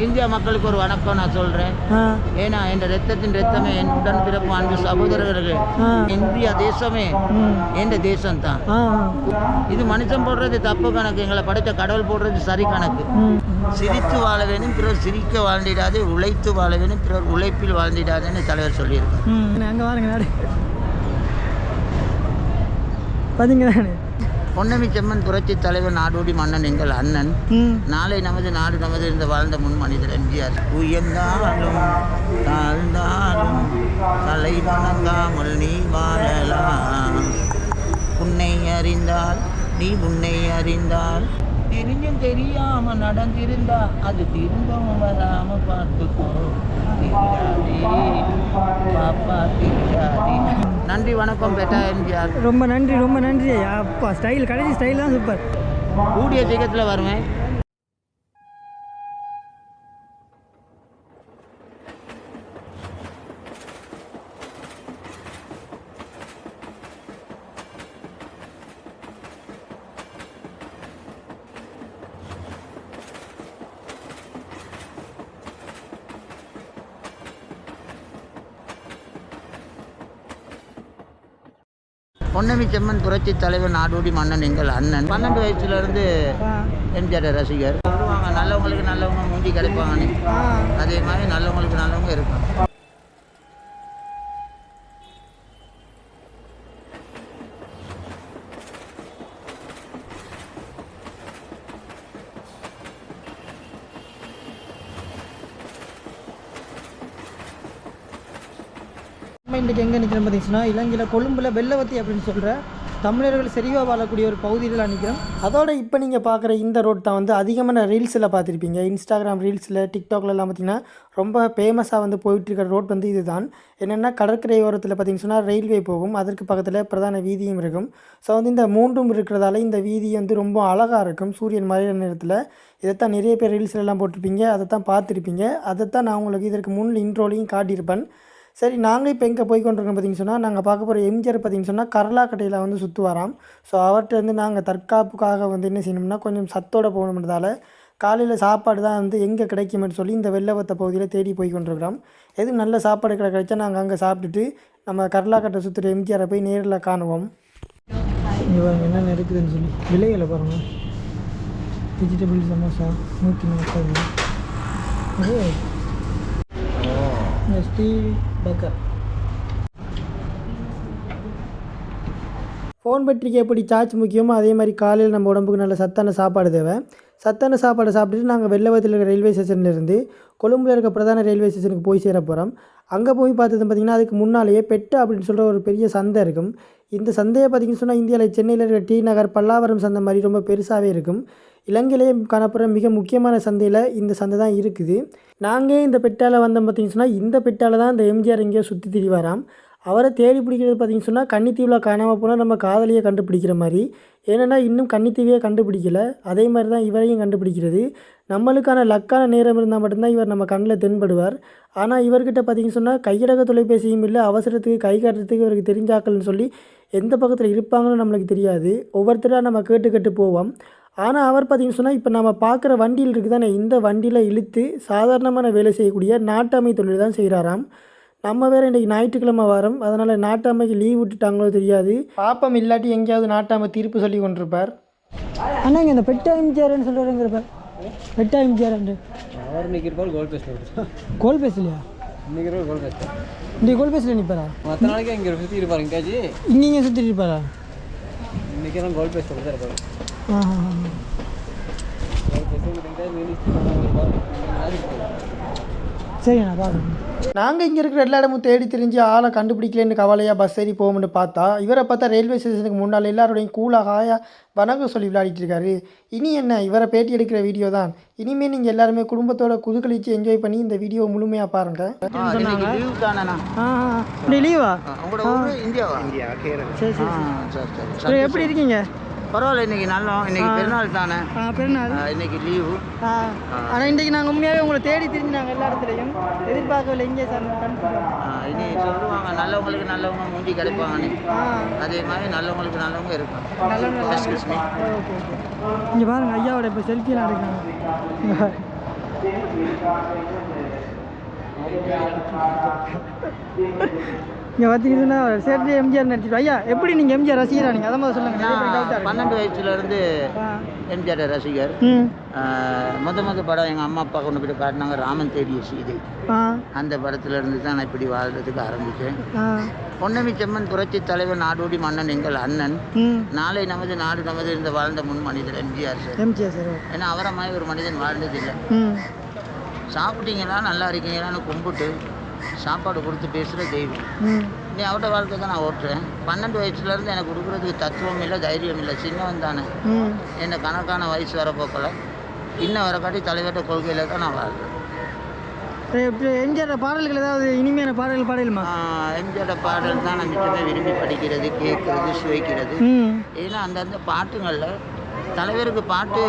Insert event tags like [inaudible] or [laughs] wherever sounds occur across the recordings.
India மக்களுக்கு ஒரு வணக்கம் நான் சொல்கிறேன் ஆ. ஏன்னா என் ரத்தத்தின் ரத்தமே என் உடன் பிறப்பு அன்பு சகோதரர்களே. இந்தியா தேசமே என் தேசம்தான். ஆ இது மனுஷன் போடுறது தப்பு கணக்கு எங்களை படைத்த கடவுள் போடுறது சரி கணக்கு. சிரித்து வாழ வேணும் பிறர் சிரிக்க வாழ்ந்திடாது உழைத்து வாழ வேணும் பிறர் உழைப்பில் வாழ்ந்திடாதுன்னு தலைவர் சொல்லியிருக்கார். ம். அங்கே வாருங்க நாடு பார்த்தீங்களாண்ணே பொன்னமி செம்மன் புரட்சி தலைவர் நாடோடி மன்னன் எங்கள் அண்ணன். நாளை நமது நாடு நமது இருந்த வாழ்ந்த முன் மனிதர் எம்ஜிஆர். உயர்ந்தாலும் தாழ்ந்தாலும் தலை வணங்காமல் நீ வாழலாம். உன்னை அறிந்தால் நீ உன்னை அறிந்தால் தெரிஞ்சும் தெரியாம நடந்திருந்தா அது திரும்பவும் வராம பார்த்துக்கோ தெரியாதே பாப்பா தெரியாதே நன்றி வணக்கம் பெட்டா எம்ஜிஆர் ரொம்ப நன்றி ரொம்ப நன்றி அப்பா ஸ்டைல் கடைசி ஸ்டைல் தான் சூப்பர் கூடிய சீக்கிரத்தில் வருவேன் பொன்னமி செம்மன் புரட்சி தலைவர் நாடோடி மன்னன் எங்கள் அண்ணன். பன்னெண்டு வயசுல இருந்து ஆ. எம்ஜிஆர் ரசிகர். சொல்லுவாங்க நல்லவங்களுக்கு நல்லவங்க மூஞ்சி கிடைப்பாங்கன்னு அதே மாதிரி நல்லவங்களுக்கு நல்லவங்க இருப்பாங்க நம்ம இன்றைக்கி எங்கே நிற்கிறோம் பார்த்தீங்கன்னா இலங்கையில் கொழும்பில் வெள்ளவத்தி அப்படின்னு சொல்கிற தமிழர்கள் செறிவாக வாழக்கூடிய ஒரு பகுதியில் நிற்கிறோம் அதோட இப்போ நீங்கள் பார்க்குற இந்த ரோட் தான் வந்து அதிகமான ரீல்ஸில் பார்த்துருப்பீங்க இன்ஸ்டாகிராம் ரீல்ஸில் டிக்டாக்லலாம் பார்த்தீங்கன்னா ரொம்ப ஃபேமஸாக வந்து போயிட்டுருக்கிற ரோட் வந்து இதுதான். என்னென்னா கடற்கரை ஓரத்தில் பார்த்தீங்கன்னு சொன்னால் ரயில்வே போகும். அதற்கு பக்கத்தில் பிரதான வீதியும் இருக்கும். ஸோ வந்து இந்த மூன்றும் இருக்கிறதால இந்த வீதி வந்து ரொம்ப அழகாக இருக்கும். சூரியன் மறையிற நேரத்தில். இதைத்தான் நிறைய பேர் ரீல்ஸ்லாம் போட்டிருப்பீங்க. அதை தான் பார்த்துருப்பீங்க அதைத்தான் நான் உங்களுக்கு இதற்கு முன் இன்ட்ரோலையும் காட்டியிருப்பேன். சரி நாங்கள் இப்போ எங்கே போய் கொண்டிருக்கோம் பார்த்தீங்கன்னு சொன்னால் நாங்கள் பார்க்க போகிற எம்ஜிஆர் பார்த்தீங்கன்னு சொன்னால் கரலாக்கட்டையில் வந்து சுற்றுவாராம் ஸோ அவர்கிட்ட வந்து நாங்கள் தற்காப்புக்காக வந்து என்ன செய்யணும்னா கொஞ்சம் சத்தோடு போகணுன்றதால காலையில் சாப்பாடு தான் வந்து எங்கே கிடைக்கும்னு சொல்லி இந்த வெள்ளவத்த பகுதியில் தேடி போய் கொண்டிருக்கிறோம். எது நல்ல சாப்பாடு கடை கிடைச்சா நாங்கள் அங்கே சாப்பிட்டுட்டு நம்ம கரலாக்கட்டை சுற்றுற எம்ஜிஆரை போய் நேரில் காணுவோம். இவங்க என்னென்ன இருக்குதுன்னு சொல்லி விலைகளை பாருங்கள் வெஜிடபிள் சமோசா நூற்றி நாற்பது ஸ்டீ பேக்கர் ஃபோன் பேட்டரிக்கு எப்படி சார்ஜ் முக்கியமோ அதே மாதிரி காலையில் நம்ம உடம்புக்கு நல்ல சத்தான சாப்பாடு தேவை. சத்தான சாப்பாடை சாப்பிட்டுட்டு நாங்கள் வெள்ளவத்தில் இருக்கிற ரயில்வே ஸ்டேஷன்லேருந்து கொழும்புல இருக்க பிரதான ரயில்வே ஸ்டேஷனுக்கு போய் சேர போகிறோம் அங்கே போய் பார்த்தது பார்த்திங்கன்னா அதுக்கு முன்னாலேயே பெட்டு அப்படின்னு சொல்கிற ஒரு பெரிய சந்தை இருக்கும். இந்த சந்தையை பார்த்திங்கன்னு சொன்னால் இந்தியாவில் சென்னையில் இருக்கிற டி நகர் பல்லாவரம் சந்தை மாதிரி ரொம்ப பெருசாகவே இருக்கும். இலங்கையிலேயே காணப்படுற மிக முக்கியமான சந்தையில் இந்த சந்தை தான் இருக்குது. நாங்கள் இந்த பெட்டால் வந்தோம் பார்த்தீங்கன்னு சொன்னால் இந்த பெட்டால் தான் இந்த எம்ஜிஆர் எங்கேயோ சுற்றி திரிவாராம். அவரை தேடி பிடிக்கிறது பார்த்தீங்கன்னு சொன்னால் கன்னித்தீவில் காணாமல் போனால் நம்ம காதலியை கண்டுபிடிக்கிற மாதிரி. ஏன்னா இன்னும் கன்னித்தீவியை கண்டுபிடிக்கல. அதே மாதிரி தான் இவரையும் கண்டுபிடிக்கிறது. நம்மளுக்கான லக்கான நேரம் இருந்தால் மட்டும்தான் இவர் நம்ம கண்ணில் தென்படுவார். ஆனால் இவர்கிட்ட பார்த்தீங்கன்னு சொன்னால் கையடக தொலைபேசியும் இல்லை அவசரத்துக்கு கை காட்டுறதுக்கு இவருக்கு தெரிஞ்சாக்கள்னு சொல்லி எந்த பக்கத்தில் இருப்பாங்கன்னு நம்மளுக்கு தெரியாது. ஒவ்வொருத்தராக நம்ம கேட்டு கேட்டு போவோம். ஆனால் அவர் பார்த்தீங்கன்னு சொன்னால் இப்போ நம்ம பார்க்குற வண்டியில் இருக்குது தானே இந்த வண்டியில் இழுத்து சாதாரணமான வேலை செய்யக்கூடிய நாட்டாமை தொழில் தான் செய்கிறாராம். நம்ம வேறு இன்றைக்கி ஞாயிற்றுக்கிழமை வாரம். அதனால் நாட்டாமைக்கு லீவ் விட்டுட்டாங்களோ தெரியாது. பாப்பம் இல்லாட்டி எங்கேயாவது நாட்டாமை தீர்ப்பு சொல்லி கொண்டிருப்பார். அண்ணா இங்கே இந்த பெட்டா எம்ஜிஆர்னு சொல்கிறேங்கிறப்பார் பெட்டா எம்ஜிஆர் அவர் இன்னைக்கு இருப்பார் கோல் பேஸ்ட் கோல் பேசலையா இன்னைக்கு இருப்பார் கோல் பேஸ்ட் இந்த கோல் பேசல நிற்பாரா மற்ற நாளைக்கு இங்கே சுற்றி இருப்பார் எங்கேயாச்சு? இங்கே இங்கே சுற்றிட்டு இருப்பாரா? இன்னைக்கு எல்லாம் கோல் பேஸ்ட் தான் இருப்பார். ஆ சரிண்ணா பார்க்குறேன் நாங்கள் இங்கே இருக்கிற எல்லா இடமும் தேடி தெரிஞ்சு ஆளை கண்டுபிடிக்கலன்னு கவலையாக பஸ் ஏறி போகும்னு பார்த்தா இவரை பார்த்தா ரயில்வே ஸ்டேஷனுக்கு முன்னால் எல்லாரோடையும் கூலாக ஹாயா வணக்கம் சொல்லி விளையாடிட்டு இருக்காரு. இனி என்ன இவரை பேட்டி எடுக்கிற வீடியோ தான். இனிமேல் நீங்கள் எல்லாருமே குடும்பத்தோட குதுகலிச்சு என்ஜாய் பண்ணி இந்த வீடியோ முழுமையாக பாருங்கள் எப்படி இருக்கீங்க? பரவாயில்ல இன்னைக்கு நல்லா இன்னைக்கு பெருநாள் தானே. பெருநாள். இன்னைக்கு லீவு ஆனால் இன்றைக்கி நாங்கள் உண்மையாகவே உங்களை தேடி தெரிஞ்சு நாங்கள் எல்லா இடத்துலையும். எதிர்பார்க்கவில்லை இங்கே கண்டுபிடிச்சோம் இனி சொல்லுவாங்க நல்லவங்களுக்கு நல்லவங்க மூஞ்சி கிடைப்பாங்கன்னு ஆ. அதே மாதிரி நல்லவங்களுக்கு நல்லவங்க இருப்பாங்க. நல்ல Excuse me. Okay okay. இங்கே பாருங்க ஐயாவோட இப்போ செல்ஃபியெல்லாம் எடுக்கிறாங்க. [laughs] [laughs] இங்கே பார்த்தீங்கன்னா சேர்த்து எம்ஜிஆர் நடிச்சிட்டு ஐயா எப்படி நீங்கள் எம்ஜிஆர் ரசிகரா நீங்கள் அதை மாதிரி சொல்லுங்கள். பன்னெண்டு வயசுலேருந்து. எம்ஜிஆர் ரசிகர். முத முத படம் எங்கள் அம்மா அப்பா கொண்டு போய் காட்டினாங்க ராமன் தேடிய சீதை. அந்த படத்துல இருந்து தான் நான் இப்படி வாழ்றதுக்கு ஆரம்பித்தேன். பொன்னமி செம்மன் புரட்சி தலைவர் நாடோடி மன்னன் எங்கள் அண்ணன். நாளை நமது நாடு நமது இருந்த வாழ்ந்த முன் மனிதர் எம்ஜிஆர் சார். எம்ஜிஆர் சார் ஏன்னா அவரை மாதிரி ஒரு மனிதன் வாழ்ந்ததில்லை. சாப்பிட்டீங்களா? நல்லா இருக்கீங்களான்னு கும்பிட்டு சாப்பாடு கொடுத்து பேசுகிற தெய்வம். நீ அவட வாழ்க்கை தான் நான் ஓட்டுறேன். பன்னெண்டு வயசுலேருந்து எனக்கு கொடுக்குறதுக்கு தத்துவம் இல்லை தைரியம் இல்லை. சின்னவன் தானே. என்ன கணக்கான வயசு வரப்போக்கில் இன்னும் வரக்காட்டி தலைவர்கிட்ட கொள்கையில் தான் நான் இப்போ எம்ஜிஆர் பாடல்கள் ஏதாவது இனிமையான பாடல்கள் பாடலுமா? எம்ஜியோட பாடல் தான் நான் மிச்சமே விரும்பி படிக்கிறது கேட்கறது சுவைக்கிறது. ஏன்னா அந்தந்த பாட்டுங்களில் தலைவருக்கு பாட்டு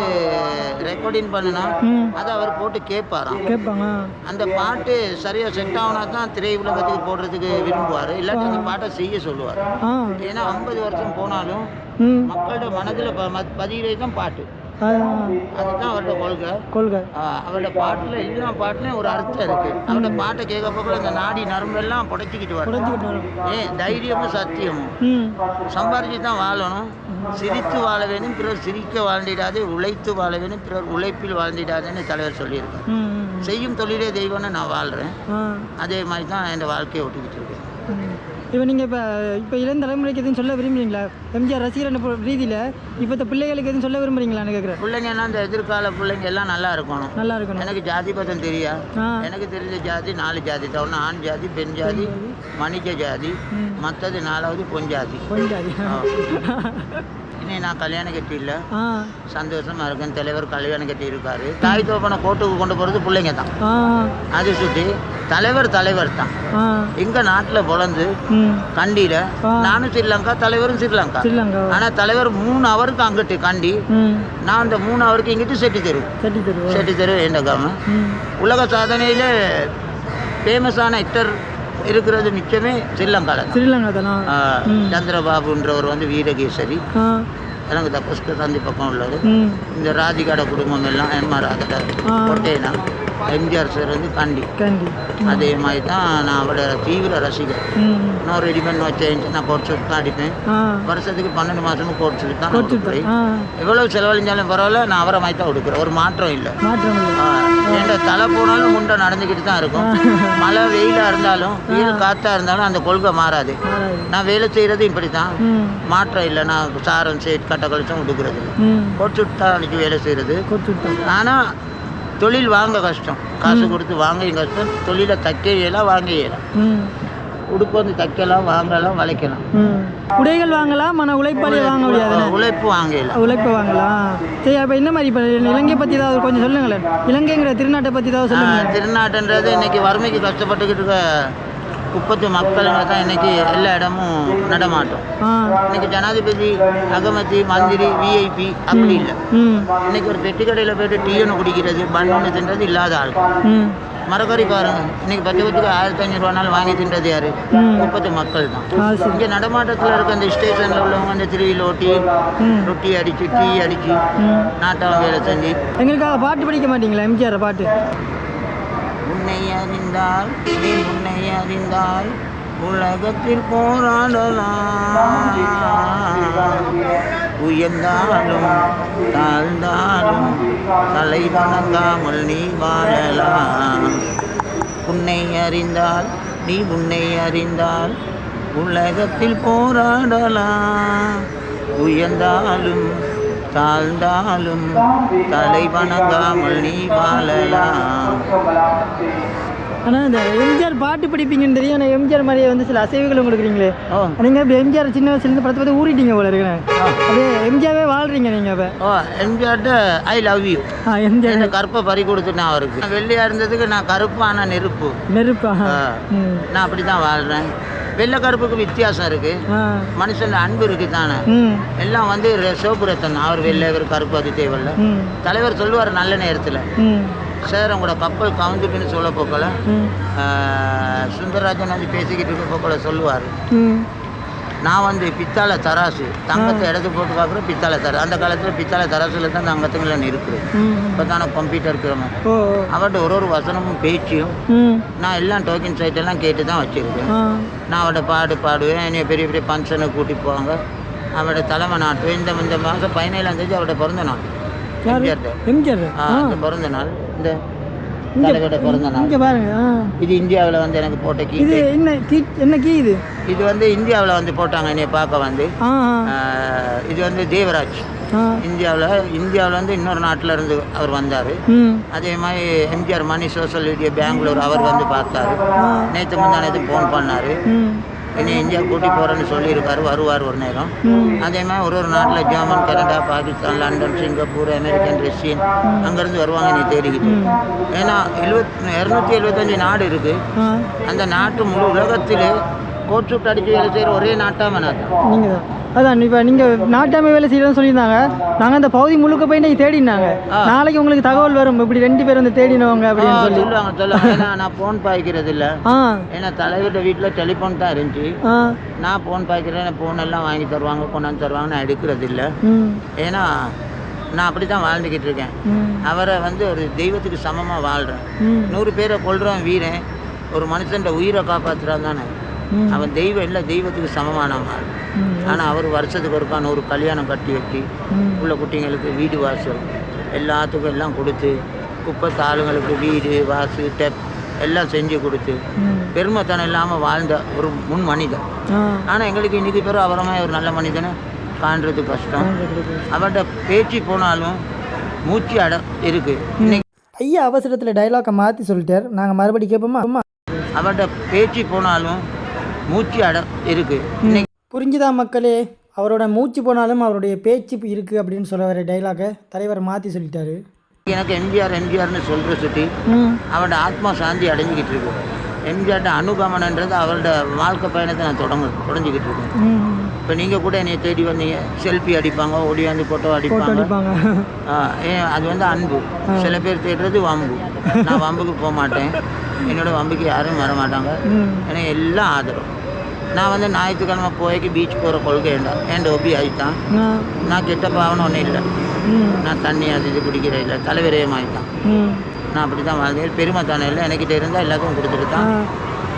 ரெக்கார்டிங் பண்ணுனா அதை அவர் போட்டு கேட்பாராம். கேட்பாங்க. அந்த பாட்டு சரியாக செட் ஆகுனா தான் திரை உலகத்துக்கு போடுறதுக்கு விரும்புவார். இல்லாட்டி அந்த பாட்டை செய்ய சொல்லுவார். ஏன்னா ஐம்பது வருஷம் போனாலும் மக்களோட மனதில் ப ம- பதிகிறது தான் பாட்டு. அதுதான் அவரோட கொள்கை. கொள்கை. அவரோட பாட்டில் எல்லா பாட்டுலையும் ஒரு அர்த்தம் இருக்கு. அவரோட பாட்டை கேட்க போக இந்த நாடி நரம்பெல்லாம் புடைச்சிக்கிட்டு வரும். ஏன்? தைரியமும் சத்தியமும். சம்பாரிச்சு தான் வாழணும். சிரித்து வாழ வேணும் பிறர் சிரிக்க வாழ்ந்திடாதே உழைத்து வாழ வேணும் பிறர் உழைப்பில் வாழ்ந்திடாதேன்னு தலைவர் ம் செய்யும் தொழிலே தெய்வம்னு நான் வாழ்கிறேன் அதே மாதிரி தான் என் வாழ்க்கையை ஓட்டிக்கிட்டு இருக்கேன் இப்போ நீங்கள் இப்போ இப்போ இளம் தலைமுறைக்கு எதுவும் சொல்ல விரும்புறீங்களா? எம்ஜிஆர் ரசிகர் ரீதியில் இப்போ பிள்ளைகளுக்கு எதுவும் சொல்ல விரும்புறீங்களான்னு கேட்குறேன் பிள்ளைங்கன்னா இந்த எதிர்கால பிள்ளைங்க எல்லாம் நல்லா இருக்கணும். நல்லா இருக்கணும். எனக்கு ஜாதி பதம் தெரியா? எனக்கு தெரிஞ்ச ஜாதி நாலு ஜாதி தான். ஒன்று ஆண் ஜாதி பெண் ஜாதி மணிக்க ஜாதி. மற்றது நாலாவது பொன் ஜாதி. கொஞ்சம் [laughs] இனி நான் கல்யாணம் கட்டி இல்லை ஆ. சந்தோஷமா இருக்கேன். தலைவர் கல்யாணம் கட்டி இருக்காரு தாய் தோப்பனை கோட்டுக்கு கொண்டு போகிறது பிள்ளைங்க தான். அது சுட்டி தலைவர் தலைவர் தான். எங்க நாட்டில் பிறந்து கண்டியில். நானும் ஸ்ரீலங்கா தலைவரும் ஸ்ரீலங்கா. ஆனால் தலைவர் மூணு அவருக்கு அங்கிட்டு கண்டி. நான் அந்த மூணு அவருக்கு இங்கிட்டு செட்டி தெரு. சட்டி தெரு. உலக சாதனையில் ஃபேமஸான ஆக்டர் இருக்கிறது நிச்சயமே ஸ்ரீலங்காவில் தான் ஸ்ரீலங்கா தானா ஆ, ம். சந்திரபாபுன்றவர் வந்து வீரகேசரி. எனக்கு தப்பஸ்க சந்தி பக்கம் உள்ளது. இந்த ராதிகாட குடும்பம் எல்லாம் எம்ஆர் ராதட ஆ. எம்ஜிஆர் சார் வந்து கண்டி. கேண்டி. அதே மாதிரி தான் நான் அவரோட தீவிர ரசிகர் நான் ரெடிமேட் வச்சேன் நான் கோட் ஷூட் தான் அடிப்பேன். வருஷத்துக்கு பன்னெண்டு மாதமும் கோட் ஷூட் தான். ஆ. எவ்வளவு செலவழிஞ்சாலும் பரவாயில்ல நான் அவரை மாதிரி தான் கொடுக்குறேன் ஒரு மாற்றம் இல்லை. என் தலை போனாலும் முண்டை நடந்துக்கிட்டு தான் இருக்கும். மழை வெயிலாக இருந்தாலும் வெயில் காற்றா இருந்தாலும் அந்த கொள்கை மாறாது. நான் வேலை செய்கிறது இப்படி தான். மாற்றம் இல்லை. நான் சாரம் சேட் கட்ட கழிச்சும் கொடுக்குறது கோட் ஷூட் தான் அன்றைக்கி வேலை செய்கிறது ஆனால் தொழில் வாங்க கஷ்டம். காசு கொடுத்து வாங்கவும் கஷ்டம். தொழிலை தைக்க இயலாம் வாங்க இயலாம் ம். உடுப்பு வந்து தைக்கலாம் வாங்கலாம் வளைக்கலாம். உடைகள் வாங்கலாம் ஆனால் உழைப்பாளியை வாங்க முடியாது உழைப்பு வாங்க இயலாம் உழைப்பை வாங்கலாம் சரி அப்போ என்ன மாதிரி இப்போ இலங்கை பற்றி ஏதாவது கொஞ்சம் சொல்லுங்களேன். இலங்கைங்கிற திருநாட்டை பற்றி ஏதாவது சொல்லுங்க திருநாட்டுன்றது இன்னைக்கு வறுமைக்கு கஷ்டப்பட்டுக்கிட்டு இருக்க குப்பத்து மக்களுங்க தான் இன்னைக்கு எல்லா இடமும் நடமாட்டம். இன்னைக்கு ஜனாதிபதி அகமதி மந்திரி விஐபி அப்படி இல்லை. இன்னைக்கு ஒரு பெட்டி கடையில் போயிட்டு டீ ஒன்று குடிக்கிறது பன் ஒன்று தின்றது இல்லாத ஆள். மரக்கறி பாருங்க. இன்னைக்கு பத்து பத்துக்கு ஆயிரத்தி ஐநூறுவானாலும் வாங்கி தின்றது யாரு? ம். குப்பத்து மக்கள் தான். இங்கே நடமாட்டத்தில் இருக்க அந்த ஸ்டேஷனில் உள்ளவங்க அந்த திருவிழா ஓட்டி ம். ரொட்டி அடித்து டீ அடித்து ம். நாட்டாளம் வேலை செஞ்சு. எங்களுக்காக பாட்டு படிக்க மாட்டீங்களா எம்ஜிஆர் பாட்டு? உன்னை அறிந்தால் நீ உன்னை அறிந்தால் உலகத்தில் போராடலாம். உயர்ந்தாலும் தாழ்ந்தாலும் தலை வணங்காமல் நீ வாழலாம். உன்னை அறிந்தால் நீ உன்னை அறிந்தால் உலகத்தில் போராடலாம். உயர்ந்தாலும் தாழ்ந்தாலும் தலை வணங்காமல் நீ வாழலாம். ஆனால் இந்த எம்ஜிஆர் பாட்டு படிப்பீங்கன்னு தெரியும். ஆனால் எம்ஜிஆர் மாதிரியே வந்து சில அசைவுகளும் கொடுக்குறீங்களே. ஓ. நீங்கள் இப்போ எம்ஜிஆர் சின்ன வயசுலேருந்து படத்தை பார்த்து ஊறிட்டீங்க போல இருக்கிறேன் அப்படியே எம்ஜிஆரே வாழ்றீங்க நீங்கள் இப்போ ஓ எம்ஜிஆர்ட்ட ஐ லவ் யூ ஆ எம்ஜிஆர். இந்த கருப்பை பறி கொடுத்துட்டேன் அவருக்கு. நான் வெள்ளையா இருந்ததுக்கு நான் கருப்பான நெருப்பு. நெருப்பா? நான் அப்படி தான் வாழ்கிறேன் வெள்ளை கருப்புக்கு வித்தியாசம் இருக்கு. ஆ. மனுஷன் அன்பு இருக்கு தானே. எல்லாம் வந்து சிவப்பு ரத்தம். அவர் வெள்ளை இவர் கருப்பு அது தேவையில்ல. தலைவர் சொல்லுவார் நல்ல நேரத்தில். சார் உங்களோட கப்பல் கவுந்துட்டுன்னு சொல்ல போக்கல. சுந்தரராஜன் வந்து பேசிக்கிட்டு இருக்க போக்கல சொல்லுவார். நான் வந்து பித்தாளை தராசு. தங்கத்தை எடுத்து போட்டு பார்க்குற பித்தாளை தராசு. அந்த காலத்தில் பித்தாளை தராசுல தான் தங்கத்துங்களை இருக்குது இப்போ தானே கம்ப்யூட்டர் இருக்கிறவங்க அவர்கிட்ட ஒரு ஒரு வசனமும் பேச்சியும் நான் எல்லாம் டோக்கன் சைட் எல்லாம் கேட்டு தான் வச்சுருக்கேன் நான் அவட பாடு பாடுவேன். என்னைய பெரிய பெரிய ஃபங்க்ஷனுக்கு கூட்டிட்டு போவாங்க. அவட தலைமை நாட்டுவேன் இந்த இந்த மாதம் பதினேழாம் தேதி அவட பிறந்த நாள். எம்ஜிஆர் அந்த பிறந்த நாள். இந்த தலைவரோட பிறந்த நாள். இது இந்தியாவில் வந்து எனக்கு போட்ட கீ இது என்ன கீ என்ன கீ இது? இது வந்து இந்தியாவில் வந்து போட்டாங்க என்னைய பார்க்க வந்து. இது வந்து தேவராஜ். இந்தியாவில் இந்தியாவில் வந்து இன்னொரு நாட்டில் இருந்து அவர் வந்தார். அதே மாதிரி MGR Mani social media Bangalore அவர் வந்து பார்த்தாரு. நேற்று முந்தா நேற்று ஃபோன் பண்ணார். என்னை இந்தியா கூட்டி போகிறேன்னு சொல்லியிருக்காரு வருவார் ஒரு நேரம். அதே மாதிரி ஒரு ஒரு நாட்டில் German Canada Pakistan London Singapore American Russian அங்கேருந்து வருவாங்க நீ தேடிக்கிட்டு. ஏன்னா எழுபத் இரநூத்தி எழுபத்தஞ்சு நாடு இருக்குது அந்த நாட்டு முழு உலகத்தில் கோட் சூட் அடித்து வேலை செய்கிற ஒரே நாட்டாக நாடு. நீங்கள் தான் அதான் இப்போ நீங்கள் நாட்டாமை வேலை செய்யறதுன்னு சொல்லியிருந்தாங்க. நாங்கள் அந்த பகுதி முழுக்க போய் இன்னைக்கு தேடினாங்க. நாளைக்கு உங்களுக்கு தகவல் வரும். இப்படி ரெண்டு பேர் வந்து தேடினவங்க அப்படின்னு சொல்லி. சொல்லுவாங்க சொல்லுவாங்க. ஏன்னா நான் ஃபோன் பாய்க்கிறது இல்லை. ஏன்னா தலைவர்கிட்ட வீட்டில் டெலிஃபோன் தான் இருந்துச்சு. நான் ஃபோன் பாய்க்கிறேன் ஃபோன் எல்லாம் வாங்கி தருவாங்க கொண்டாந்து தருவாங்க நான் எடுக்கிறது இல்லை. ஏன்னா நான் அப்படி தான் வாழ்ந்துக்கிட்டு இருக்கேன் அவரை வந்து ஒரு தெய்வத்துக்கு சமமாக வாழ்கிறேன் நூறு பேரை கொள்றவன் வீரன். ஒரு மனுஷன் உயிரை காப்பாற்றுறான் தானே. அவன் தெய்வம் இல்லை தெய்வத்துக்கு சமமானவன். ஆனால் அவர் வருஷத்துக்கு ஒருக்கா நூறு கல்யாணம் கட்டி வச்சு. உள்ள குட்டிங்களுக்கு வீடு வாசல் எல்லாத்துக்கும் எல்லாம் கொடுத்து குப்பை ஆளுங்களுக்கு வீடு வாசு டெப் எல்லாம் செஞ்சு கொடுத்து. பெருமைத்தனம் இல்லாமல் வாழ்ந்த ஒரு முன் மனிதன். ஆனால் எங்களுக்கு இன்றைக்கி பேரும் அவரமே ஒரு நல்ல மனிதனை காண்றது கஷ்டம். அவர்கிட்ட பேச்சு போனாலும் மூச்சு அட இருக்குது இன்னைக்கு ஐயா அவசரத்தில் டைலாக்கை மாற்றி சொல்லிட்டார். நாங்கள் மறுபடி கேட்போமா அம்மா அவர்கிட்ட பேச்சு போனாலும் மூச்சு அட இருக்குது புரிஞ்சுதா மக்களே? அவரோட மூச்சு போனாலும் அவருடைய பேச்சு இருக்குது அப்படின்னு சொல்ல வர டைலாக்கை தலைவர் மாற்றி சொல்லிட்டாரு. எனக்கு எம்ஜிஆர் எம்ஜிஆர்னு சொல்கிற சுட்டி அவரோட ஆத்மா சாந்தி அடைஞ்சிக்கிட்டு இருக்கு. எம்ஜிஆர்ட்ட அனுகமனன்றது அவரோட வாழ்க்கை பயணத்தை நான் தொடங்க தொடஞ்சிக்கிட்டு இருக்கேன். இப்போ நீங்கள் கூட என்னை தேடி வந்தீங்க. செல்ஃபி அடிப்பாங்க ஓடியாந்து ஃபோட்டோ அடிப்பாங்க. அது வந்து அன்பு. சில பேர் தேடுறது வம்பு. நான் வம்புக்கு போக மாட்டேன் என்னோட வம்புக்கு யாரும் வர மாட்டாங்க எனக்கு எல்லாம் ஆதரவு. நான் வந்து ஞாயிற்றுக்கிழமை போய்க்கு பீச் போகிற கொள்கை ஏண்டா என் ஒபி ஆகிட்டான் நான் கெட்ட பாவனம் ஒன்றும் இல்லை. நான் தண்ணி அது இது குடிக்கிற இல்லை. தலைவரையும் ஆகிட்டான் நான் அப்படி தான் வாழ்ந்தேன். பெருமை தானே இல்லை. எனக்கிட்ட இருந்தால் எல்லாத்துக்கும் கொடுத்துட்டு தான்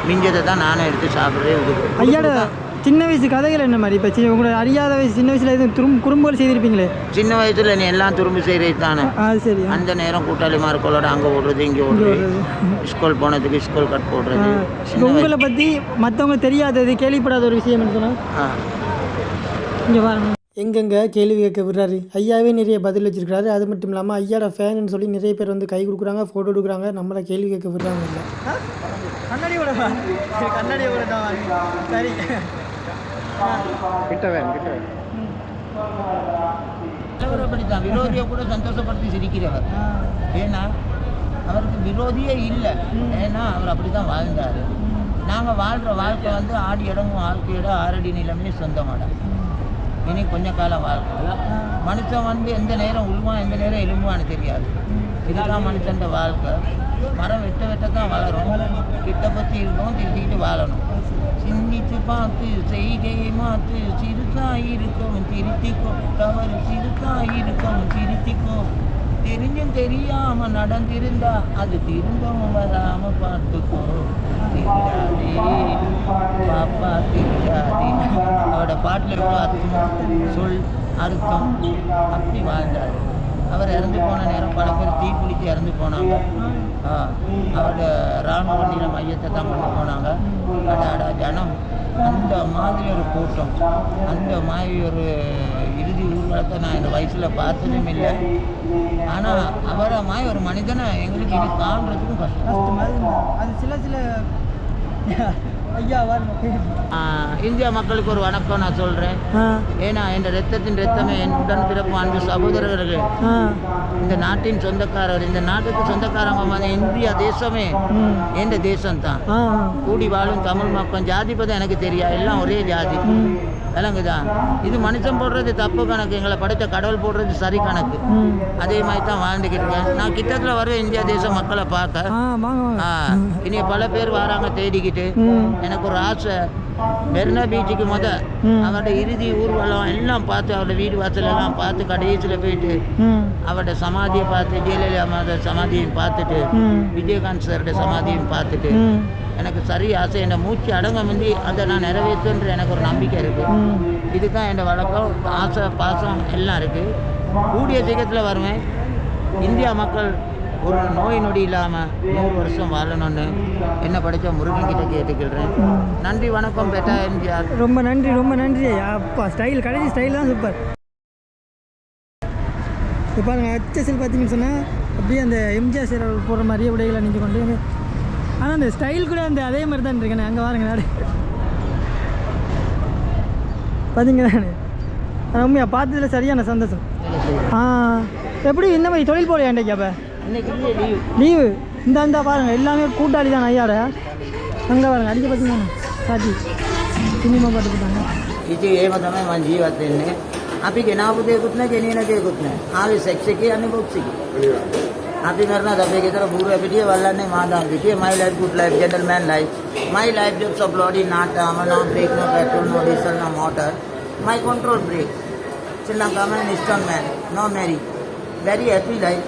மிஞ்சதை தான் நானும் எடுத்து சாப்பிட்றே விடுவேன் ஐயாட சின்ன வயசு கதைகள் என்ன மாதிரி? இப்போ சின்ன உங்களோட அறியாத வயசு சின்ன வயசில் எதுவும் துரும் குறும்புகள் செய்திருப்பீங்களே? சின்ன வயசுல நீ எல்லாம் திரும்பி செய்கிறது தானே. ஆ சரி. அந்த நேரம் கூட்டாளி மார்களோட அங்கே ஓடுறது இங்கே ஓடுறது ஸ்கூல் போனதுக்கு ஸ்கூல் கட் போடுறது. உங்களை பற்றி மற்றவங்க தெரியாதது கேள்விப்படாத ஒரு விஷயம் சொன்னால் ஆ. இங்கே பாருங்க. எங்கெங்க கேள்வி கேட்க விடுறாரு? ஐயாவே நிறைய பதில் வச்சிருக்காரு அது மட்டும் இல்லாமல் ஐயாட ஃபேனுன்னு சொல்லி நிறைய பேர் வந்து கை கொடுக்குறாங்க ஃபோட்டோ எடுக்கிறாங்க. நம்மளை கேள்வி கேட்க விடுறாங்க. இல்லை கண்ணாடியோட கண்ணாடியோட சரி. கிட்ட வேணும் கிட்ட வேணும் விரோதியை கூட சந்தோஷப்படுத்தி சிரிக்கிறவர். ஏன்னா அவருக்கு விரோதியே இல்லை. ஏன்னா அவர் அப்படி தான் வாழ்ந்தார் நாங்கள் வாழ்கிற வாழ்க்கை வந்து ஆடி இடமும் வாழ்க்கையோட ஆறடி நிலமே சொந்தமாட. இனி கொஞ்ச காலம் வாழ்க்கை. மனுஷன் வந்து எந்த நேரம் உள்வான் எந்த நேரம் எலும்புவான்னு தெரியாது. இதுதான் மனுஷன் வாழ்க்கை. மரம் வெட்ட வெட்ட தான் வளரும். கிட்ட பற்றி இருக்கணும் திருத்திக்கிட்டு வாழணும். சிந்திச்சு பார்த்து செய்கையை மாற்று. சிறுசாயிருக்கும் திருத்திக்கும் தவறு சிறுசாயிருக்கும் திருத்திக்கும் தெரிஞ்சும் தெரியாம நடந்திருந்தா அது திரும்பவும் வராம பார்த்துக்கோ. திருடாதே பாப்பா திருடாதே அவரோட பாட்டில் எவ்வளோ அர்த்தம். சொல் அர்த்தம். அப்படி வாழ்ந்தார். அவர் இறந்து போன நேரம் பல பேர் தீக்குளித்து இறந்து போனாங்க. அவரோட இராணுவ வண்டியில் மையத்தை தான் கொண்டு போனாங்க. அடாடா ஜனம். அந்த மாதிரி ஒரு கூட்டம். அந்த மாதிரி ஒரு இறுதி ஊர்வலத்தை நான் இந்த வயசில் பார்த்ததும் இல்லை. ஆனால் அவரை மாதிரி ஒரு மனிதனை எங்களுக்கு இனி காண்றதுக்கும் கஷ்டம். அது சில சில இந்திய மக்களுக்கு ஒரு வணக்கம் நான் சொல்கிறேன் ஆ. ஏன்னா என் ரத்தத்தின் ரத்தமே என் உடன் பிறப்பு அன்பு சகோதரர்கள். இந்த நாட்டின் சொந்தக்காரர் இந்த நாட்டுக்கு சொந்தக்காரங்க இந்தியா தேசமே எந்த தேசம் தான் ஆ. கூடி வாழும் தமிழ் மக்கள் ஜாதி பதம் எனக்கு தெரியாது எல்லாம் ஒரே ஜாதி. விளங்குதா? இது மனுஷன் போடுறது தப்பு கணக்கு எங்களை படைத்த கடவுள் போடுறது சரி கணக்கு. அதே மாதிரி தான் வாழ்ந்துக்கிட்டு இருக்கேன். நான் கிட்டத்தில் வருவேன் இந்தியா தேச மக்களை பார்க்க. இனி பல பேர் வராங்க தேடிக்கிட்டு. எனக்கு ஒரு ஆசை. மெரினா பீச்சுக்கு முத. அவரோட இறுதி ஊர்வலம் எல்லாம் பார்த்து அவரோட வீடு வாசல் எல்லாம் பார்த்து கடைசியில் போயிட்டு அவரோட சமாதியை பார்த்து ஜெயலலிதா அம்மாவோட சமாதியும் பார்த்துட்டு விஜயகாந்த் சாரோட சமாதியும் பார்த்துட்டு எனக்கு சரி ஆசை என்னை மூச்சு அடங்க முந்தி அதை நான் நிறைவேற்றுன்ற எனக்கு ஒரு நம்பிக்கை இருக்குது இதுதான் என் வழக்கம். ஆசை பாசம் எல்லாம் இருக்குது கூடிய சீக்கிரத்தில் வருவேன். இந்தியா மக்கள் ஒரு நோய் நொடி இல்லாமல் நூறு வருஷம் வாழணும்னு என்ன படித்த முருகன் கிட்ட கேட்டுக்கிறேன் நன்றி வணக்கம் பெட்டா எம்ஜிஆர். ரொம்ப நன்றி ரொம்ப நன்றி அப்பா ஸ்டைல் கடைசி ஸ்டைல் தான் சூப்பர் இப்போ பாருங்கள் ஹெச்எஸ்எல் பார்த்தீங்கன்னு சொன்னால் அப்படியே அந்த எம்ஜிஆர் சார் போடுற மாதிரியே உடைகளை நின்று கொண்டு ஆனால் அந்த ஸ்டைல் கூட அந்த அதே மாதிரி தான் இருக்கேன் அங்கே பாருங்க நாடு. பார்த்தீங்களா நான் உண்மையாக பார்த்ததுல சரியான சந்தோஷம். ஆ எப்படி இந்த மாதிரி தொழில் போலையா இன்றைக்கு அப்போ? இன்னைக்கு இல்லை லீவு. இந்த இந்த பாருங்கள் எல்லாமே கூட்டாளி தான் ஐயாட? அங்கே பாருங்கள் அடிக்க பார்த்தீங்கன்னா சாஜி. சினிமா பார்த்துக்கிட்டாங்க इसे ये बताना मैं जी बात है आप ही जनाब दे कुछ ना जनी ना दे कुछ ना हाँ शैक्षिक है अनुभव सीखी आप ही करना था की तरफ़ बुरे पिटिए वाला ने माँ दाम देखिए my life good life gentleman life my life जब सब लॉडी नाट no break no petrol man no marry very happy life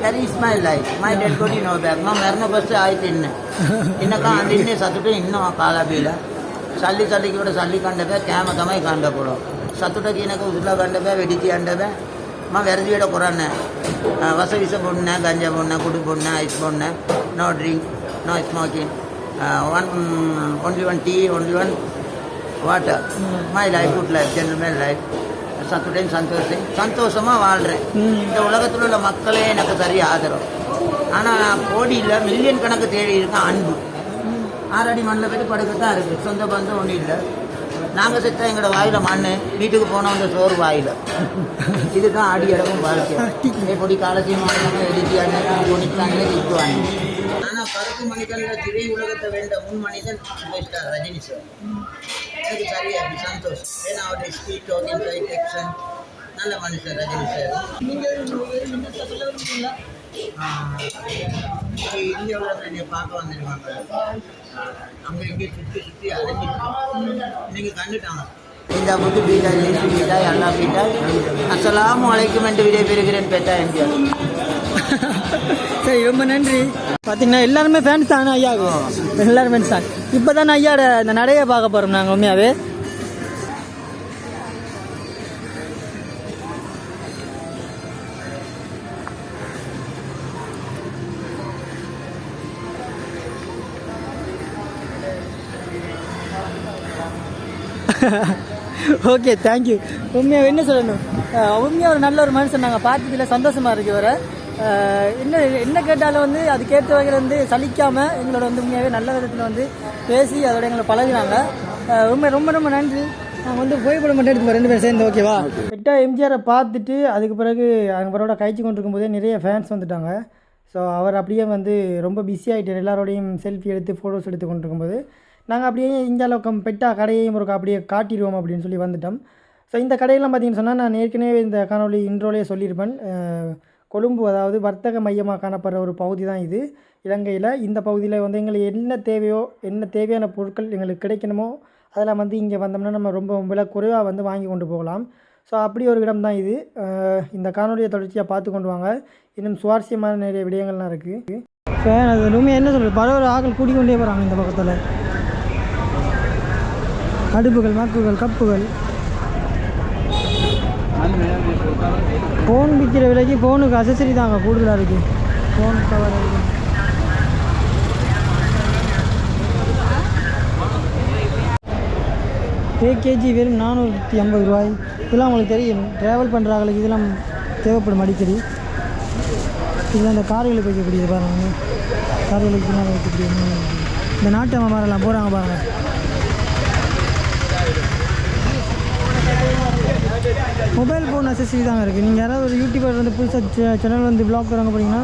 life. Very smile life. My dead body no back. මම මරණ පස්සේ ආයෙත් ඉන්නේ. ඉන්නකම් අඳින්නේ සතුටින් ඉන්නවා කාලා බීලා. සල්ලි සල්ලි කියවට සල්ලි කන්න බෑ කෑම තමයි කන්න පුළුවන්. සතුට කියනක උදුලා ගන්න බෑ වෙඩි තියන්න බෑ. මම වැරදි වැඩ කරන්නේ නැහැ. වස විස බොන්නේ නැහැ, ගංජා බොන්නේ නැහැ, කුඩු බොන්නේ නැහැ, අයිස් බොන්නේ නැහැ. No drink, no smoking. Uh, one only one tea, only one water. My life good life, gentleman life. சத்துடன் சந்தோஷம். சந்தோஷமா வாழ்றேன். இந்த உலகத்தில் உள்ள மக்களே எனக்கு சரியா ஆதரவு. ஆனா நான் கோடியில் மில்லியன் கணக்கு தேடி இருக்கேன் அன்பு. ஆறடி மண்ணில் போய் படுக்கத்தான் இருக்கு. சொந்த பந்தம் ஒன்றும் இல்லை. நாங்கள் செத்தா எங்களோட வாயில மண் வீட்டுக்கு இந்த சோறு வாயில. இதுதான் அடி இடமும் வாழ்க்கை பொடி காலத்தையும் எழுதியாங்க பொணிக்காங்க திட்டுவாங்க ஆனால் கருப்பு மனிதன்ல திரை உலகத்தை வேண்ட முன் மனிதன் ஸ்டார் ரஜினி சார். எனக்கு சரியா இருக்கு சந்தோஷம். ஏன்னா அவருடைய ஸ்பீட் டோக்கிங் சைட் நல்ல மனுஷன் ரஜினி சார். இந்தியாவில் என்னை பார்க்க வந்திருக்காங்க. அங்கே இங்கே சுற்றி சுற்றி அலைஞ்சிட்டு நீங்கள் கண்டுட்டாங்க. இந்த புது பீட்டா ஜெயிச்சு பீட்டா எல்லா பீட்டா. அஸ்ஸலாமு அலைக்கும் என்று விடைபெறுகிறேன் பெட்டா எம்ஜிஆர். [laughs] சரி ரொம்ப நன்றி. பார்த்தீங்கன்னா எல்லாருமே ஃபேன்ஸ் தானே ஐயாவுக்கு எல்லாரும் ஃபேன்ஸ் தான். இப்போ தானே ஐயாவோட இந்த நடையை பார்க்க போகிறோம் நாங்கள் உண்மையாகவே [laughs] ஓகே தேங்க்யூ உண்மையாக என்ன சொல்லணும்? உண்மையாக ஒரு நல்ல ஒரு மனுஷன் நாங்கள் பார்த்ததில் சந்தோஷமாக இருக்கு வர என்ன என்ன கேட்டாலும் வந்து அதுக்கேற்ற வகையில் வந்து சலிக்காமல் எங்களோட வந்து உண்மையாகவே நல்ல விதத்தில் வந்து பேசி அதோட எங்களை பழகினாங்க. உண்மை ரொம்ப ரொம்ப நன்றி. நாங்கள் வந்து புகைப்படம் மட்டும் எடுத்து ரெண்டு பேரும் சேர்ந்து ஓகேவா பெட்டா எம்ஜிஆரை பார்த்துட்டு அதுக்கு பிறகு அவரோட கழிச்சு கொண்டு இருக்கும்போதே நிறைய ஃபேன்ஸ் வந்துட்டாங்க. ஸோ அவர் அப்படியே வந்து ரொம்ப பிஸி ஆகிட்டார் எல்லாரோடையும் செல்ஃபி எடுத்து ஃபோட்டோஸ் எடுத்து கொண்டு இருக்கும்போது. நாங்கள் அப்படியே இந்தியாவில் கம் பெட்டா கடையையும் இருக்கோம் அப்படியே காட்டிடுவோம் அப்படின்னு சொல்லி வந்துட்டோம். ஸோ இந்த கடையெல்லாம் பார்த்தீங்கன்னு சொன்னால் நான் ஏற்கனவே இந்த காணொலி இன்ட்ரோலே சொல்லியிருப்பேன். கொழும்பு அதாவது வர்த்தக மையமாக காணப்படுற ஒரு பகுதி தான் இது. இலங்கையில் இந்த பகுதியில் வந்து எங்களுக்கு என்ன தேவையோ என்ன தேவையான பொருட்கள் எங்களுக்கு கிடைக்கணுமோ அதெல்லாம் வந்து இங்கே வந்தோம்னா நம்ம ரொம்ப விலை குறைவாக வந்து வாங்கி கொண்டு போகலாம். ஸோ அப்படி ஒரு இடம் தான் இது. இந்த காணொலியை தொடர்ச்சியாக பார்த்து கொண்டு வாங்க. இன்னும் சுவாரஸ்யமான நிறைய விடயங்கள்லாம் இருக்குது ஸோ அது உண்மையாக என்ன சொல்கிறது பல ஒரு ஆக்கள் கூட்டிக்கொண்டே போகிறாங்க இந்த பக்கத்தில். அடுப்புகள் மாக்குகள் கப்புகள். ஃபோன் விற்கிற விலைக்கு ஃபோனுக்கு அசசரி தாங்க கூடுதலாக இருக்குது ஃபோன் கவர் இருக்குது கேஜி வெறும் நானூற்றி ஐம்பது ரூபாய். இதெல்லாம் உங்களுக்கு தெரியும். ட்ராவல் பண்ணுறாங்களுக்கு இதெல்லாம் தேவைப்படும் அடிக்கடி. இதெல்லாம் இந்த கார்களுக்கு வைக்கக்கூடியது பாருங்க. கார்களுக்கு வைக்கக்கூடிய இந்த நாட்டு அம்மா மாதிரிலாம் போகிறாங்க பாருங்கள் மொபைல் ஃபோன் அசசரி தாங்க இருக்குது நீங்கள் யாராவது ஒரு யூடியூபர் வந்து புதுசாக சேனல் வந்து ப்ளாக் வராங்க போனீங்கன்னா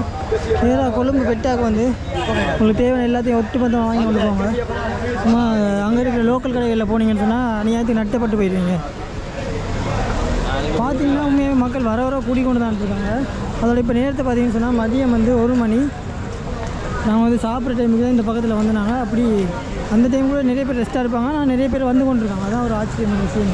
நேராக கொழும்பு பெட்டாக வந்து உங்களுக்கு தேவையான எல்லாத்தையும் ஒட்டு மொத்தம் வாங்கி கொண்டு போங்க. சும்மா அங்கே இருக்கிற லோக்கல் கடைகளில் போனீங்கன்னு சொன்னால் அநியாயத்துக்கு நட்டப்பட்டு போயிடுவீங்க. பார்த்தீங்கன்னா உண்மையாகவே மக்கள் வர வர கூடிக்கொண்டு தான் இருக்காங்க. அதோட இப்போ நேரத்தை பார்த்தீங்கன்னு சொன்னால் மதியம் வந்து ஒரு மணி. நாங்கள் வந்து சாப்பிட்ற டைமுக்கு தான் இந்த பக்கத்தில் வந்தாங்க அப்படி அந்த டைம் கூட நிறைய பேர் ரெஸ்ட்டாக இருப்பாங்க. ஆனால் நிறைய பேர் வந்து கொண்டிருக்காங்க. அதான் ஒரு ஆச்சரியமான விஷயம்.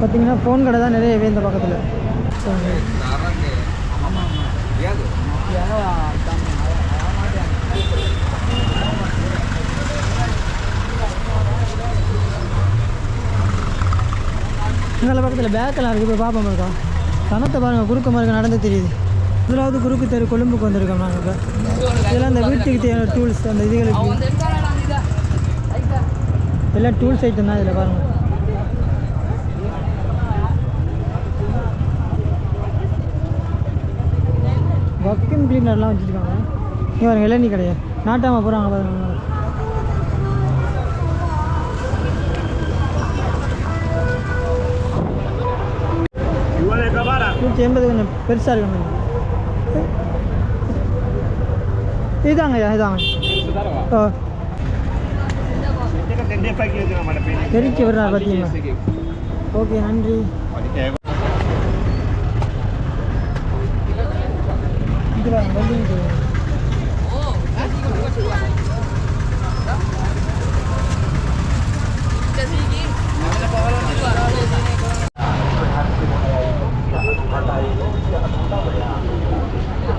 பார்த்தீங்கன்னா ஃபோன் கடை தான் நிறையவே இந்த பக்கத்தில். எங்களை பக்கத்தில் பேக்கெல்லாம் இருக்குது போய் பார்ப்போம் இருக்கா? கணத்தை பாருங்கள் குறுக்கு மாதிரி நடந்து தெரியுது. முதலாவது குறுக்கு தெரு கொழும்புக்கு வந்திருக்கோம் நாங்கள் இப்போ. இதெல்லாம் அந்த வீட்டுக்கு தேவையான டூல்ஸ் அந்த இதுகளுக்கு. எல்லாம் டூல்ஸ் ஐட்டம் தான் இதில் பாருங்கள் வக்கிம் கிளீனர்லாம் வச்சுருக்காங்க. இங்கே பாருங்க இளநீ கிடையாது நாட்டாமல் போகிறாங்க பாருங்க நூற்றி எண்பது கொஞ்சம் பெருசாக இருக்கணும் இதாங்க ஐயா இதாங்க ஓ தெரிவிக்க விடுறாரு பார்த்தீங்களா ஓகே நன்றி.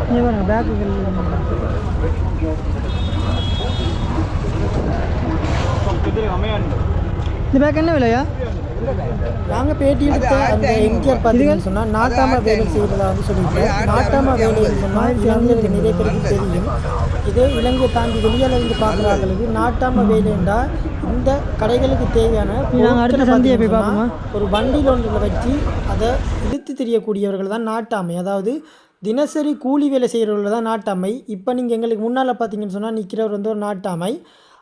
இங்கே பாருங்க பேக்குகள் இந்த பேக் என்ன விலையா? நாங்கள் பேட்டி எடுத்த அந்த எம்ஜிஆர் பார்த்தீங்கன்னு சொன்னால் நாட்டாம வேலை செய்கிறதா வந்து சொல்லியிருக்கேன் நாட்டாம வேலைன்னு சொன்னால் இலங்கையில் நிறைய பேருக்கு தெரியும். இதே இலங்கை தாண்டி வெளியால இருந்து பார்க்குறாங்களுக்கு நாட்டாம வேலைண்டா இந்த கடைகளுக்கு தேவையான பொருட்களை பார்த்தீங்கன்னு சொன்னா, ஒரு வண்டியில் ஒன்றில் வச்சு அதை இழுத்து தெரியக்கூடியவர்கள் தான் நாட்டாமை. அதாவது தினசரி கூலி வேலை செய்கிறவர்கள் தான் நாட்டாமை. இப்போ நீங்கள் எங்களுக்கு முன்னால் பார்த்தீங்கன்னு சொன்னால் நிற்கிறவர் வந்து ஒரு நாட்டாமை.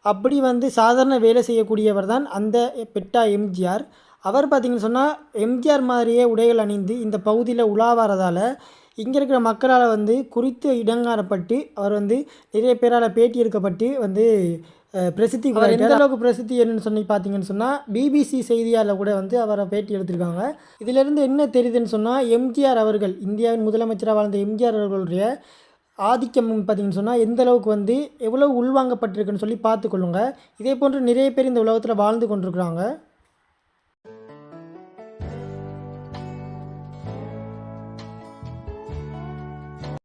அப்படி வந்து சாதாரண வேலை செய்யக்கூடியவர் தான் அந்த பெட்டா எம்ஜிஆர். அவர் பார்த்தீங்கன்னு சொன்னால் எம்ஜிஆர் மாதிரியே உடைகள் அணிந்து இந்த பகுதியில் உலாவாரதால் இங்கே இருக்கிற மக்களால் வந்து குறித்து இடங்காரப்பட்டு அவர் வந்து நிறைய பேரால் பேட்டி எடுக்கப்பட்டு வந்து பிரசித்தி அவர் எந்த அளவுக்கு பிரசித்தி என்னன்னு சொல்லி பார்த்தீங்கன்னு சொன்னால் பிபிசி செய்தியாளர் கூட வந்து அவரை பேட்டி எடுத்திருக்காங்க. இதிலிருந்து என்ன தெரியுதுன்னு சொன்னால் எம்ஜிஆர் அவர்கள் இந்தியாவின் முதலமைச்சராக வாழ்ந்த எம்ஜிஆர் அவர்களுடைய ஆதிக்கம் பார்த்தீங்கன்னு சொன்னால் எந்த அளவுக்கு வந்து எவ்வளோ உள்வாங்கப்பட்டிருக்குன்னு சொல்லி பார்த்துக்கொள்ளுங்க. இதே போன்று நிறைய பேர் இந்த உலகத்தில் வாழ்ந்து கொண்டிருக்குறாங்க.